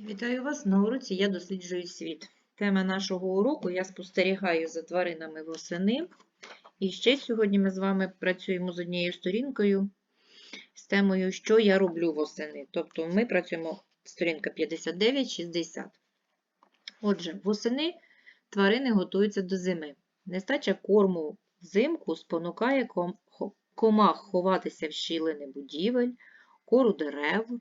Вітаю вас на уроці Я досліджую світ. Тема нашого уроку Я спостерігаю за тваринами восени. І ще сьогодні ми з вами працюємо з однією сторінкою з темою Що я роблю восени. Тобто ми працюємо сторінка 59-60. Отже, восени тварини готуються до зими. Нестача корму взимку спонукає ком- комах ховатися в щілини будівель, кору дерев,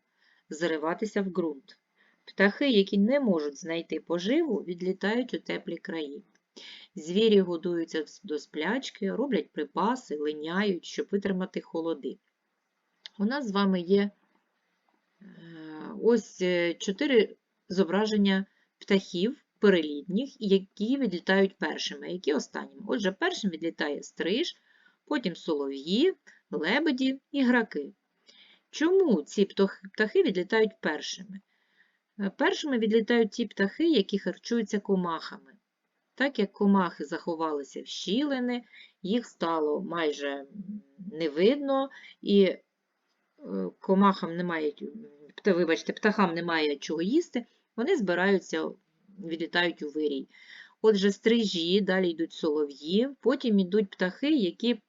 зариватися в ґрунт. Птахи, які не можуть знайти поживу, відлітають у теплі краї. Звірі годуються до сплячки, роблять припаси, линяють, щоб витримати холоди. У нас з вами є е, ось е, чотири зображення птахів перелітніх, які відлітають першими, які останніми. Отже, першим відлітає стриж, потім солов'ї, лебеді і граки. Чому ці птахи відлітають першими? Е, Першими відлітають ті птахи, які харчуються комахами. Так як комахи заховалися в щілини, їх стало майже не видно, і е, комахам немає, вибачте, птахам немає чого їсти, вони збираються, відлітають у вирій. Отже, стрижі, далі йдуть солов'ї, потім йдуть птахи, які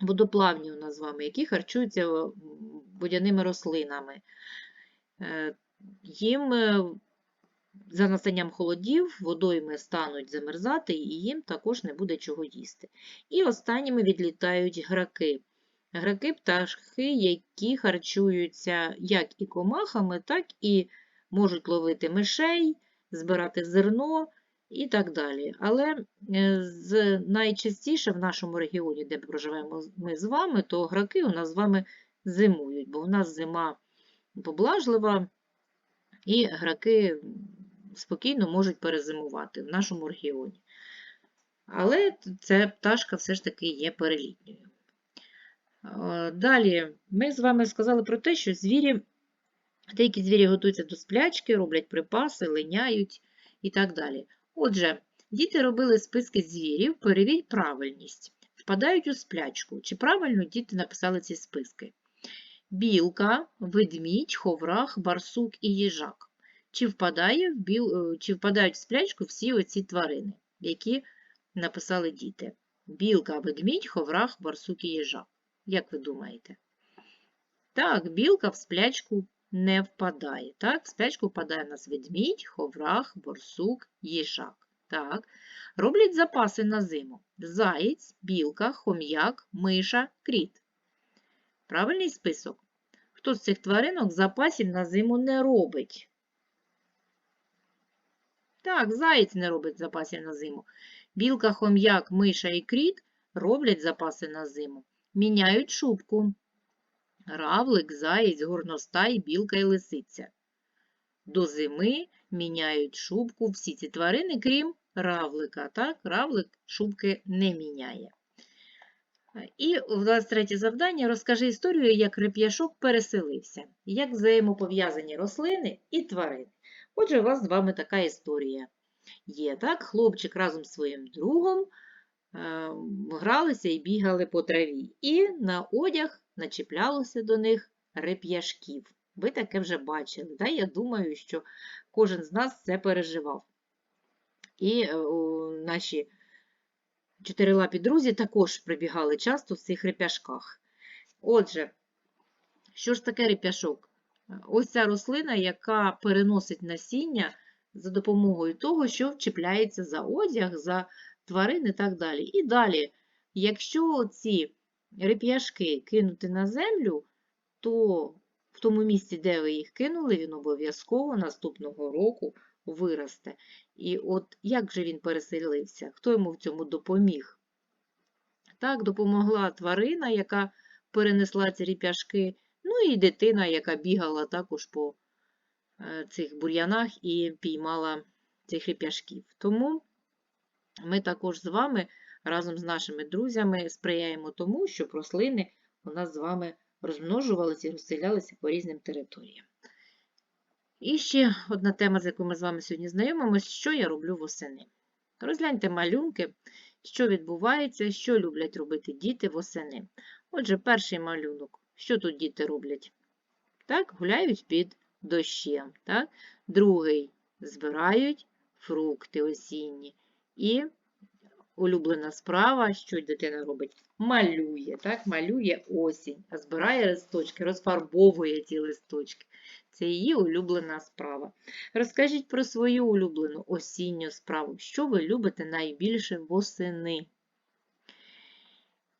водоплавні у нас з вами, які харчуються водяними рослинами. Їм е, за настанням холодів водойми стануть замерзати, і їм також не буде чого їсти. І останніми відлітають граки. Граки птахи, які харчуються як і комахами, так і можуть ловити мишей, збирати зерно і так далі. Але е, з, найчастіше в нашому регіоні, де проживаємо ми з вами, то граки у нас з вами зимують, бо у нас зима поблажлива, і граки спокійно можуть перезимувати в нашому регіоні. Але ця пташка все ж таки є перелітньою. Е, Далі ми з вами сказали про те, що звірі, деякі звірі готуються до сплячки, роблять припаси, линяють і так далі. Отже, діти робили списки звірів, перевірь правильність. Впадають у сплячку. Чи правильно діти написали ці списки? Білка, ведмідь, ховрах, барсук і їжак. Чи, впадає в біл... е, чи впадають в сплячку всі оці тварини, які написали діти? Білка, ведмідь, ховрах, барсук і їжак. Як ви думаєте? Так, білка в сплячку не впадає. Так, в сплячку впадає у нас ведмідь, ховрах, борсук, їжак. Так, роблять запаси на зиму. Заєць, білка, хом'як, миша, кріт. Правильний список. Хто з цих тваринок запасів на зиму не робить? Так, заєць не робить запасів на зиму. Білка, хом'як, миша і кріт роблять запаси на зиму. Міняють шубку. Равлик, заєць, горностай, білка і лисиця. До зими міняють шубку всі ці тварини, крім равлика. Так, равлик шубки не міняє. І у 23 завдання розкажи історію, як реп'яшок переселився, як взаємопов'язані рослини і тварини. Отже, у вас з вами така історія є. Так? Хлопчик разом з своїм другом е, гралися і бігали по траві. І на одяг начіплялося до них реп'яшків. Ви таке вже бачили. Да? Я думаю, що кожен з нас це переживав. І е, наші чотирилапі друзі також прибігали часто в цих реп'яшках. Отже, що ж таке реп'яшок? Ось ця рослина, яка переносить насіння за допомогою того, що вчіпляється за одяг, за тварин і так далі. І далі, якщо ці реп'яшки кинути на землю, то в тому місці, де ви їх кинули, він обов'язково наступного року виросте. І от як же він переселився? Хто йому в цьому допоміг? Так, допомогла тварина, яка перенесла ці ріп'яшки, ну і дитина, яка бігала також по е, цих бур'янах і піймала цих ріп'яшків. Тому ми також з вами разом з нашими друзями сприяємо тому, щоб рослини у нас з вами розмножувалися і розселялися по різним територіям. І ще одна тема, з якою ми з вами сьогодні знайомимося, що я роблю восени. Розгляньте малюнки, що відбувається, що люблять робити діти восени. Отже, перший малюнок. Що тут діти роблять? Так, гуляють під дощем. Так? Другий збирають фрукти осінні. І улюблена справа, що дитина робить? Малює, так? малює осінь, а збирає листочки, розфарбовує ті листочки. Це її улюблена справа. Розкажіть про свою улюблену осінню справу. Що ви любите найбільше восени?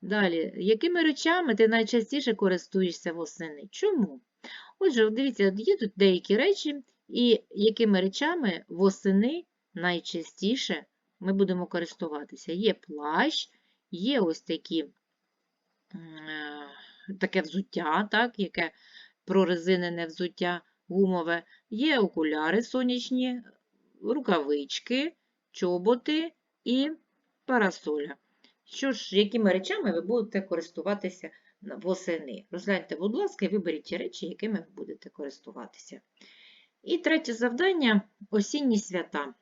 Далі, якими речами ти найчастіше користуєшся восени? Чому? Отже, дивіться, є тут деякі речі, і якими речами восени найчастіше ми будемо користуватися. Є плащ, є ось такі, е, таке взуття, так, яке прорезинене взуття гумове, є окуляри сонячні, рукавички, чоботи і парасоля. Що ж, якими речами ви будете користуватися восени? Розгляньте, будь ласка, і виберіть ті речі, якими ви будете користуватися. І третє завдання осінні свята.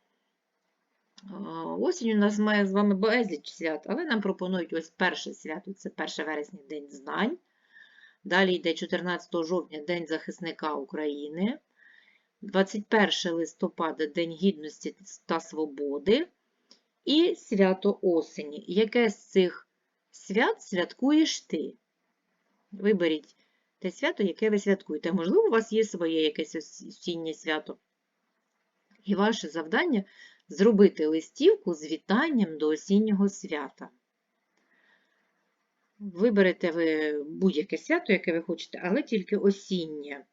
Осінь у нас має з вами безліч свят, але нам пропонують ось перше свято це 1 вересня День знань. Далі йде 14 жовтня День захисника України. 21 листопада День гідності та свободи. І свято осені. Яке з цих свят святкуєш ти? Виберіть те свято, яке ви святкуєте. Можливо, у вас є своє якесь осіннє свято. І ваше завдання зробити листівку з вітанням до осіннього свята. Виберете ви будь-яке свято, яке ви хочете, але тільки осіннє.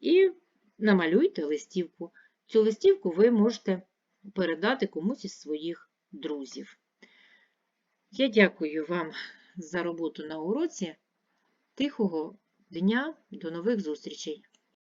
І намалюйте листівку. Цю листівку ви можете передати комусь із своїх друзів. Я дякую вам за роботу на уроці. Тихого дня, до нових зустрічей!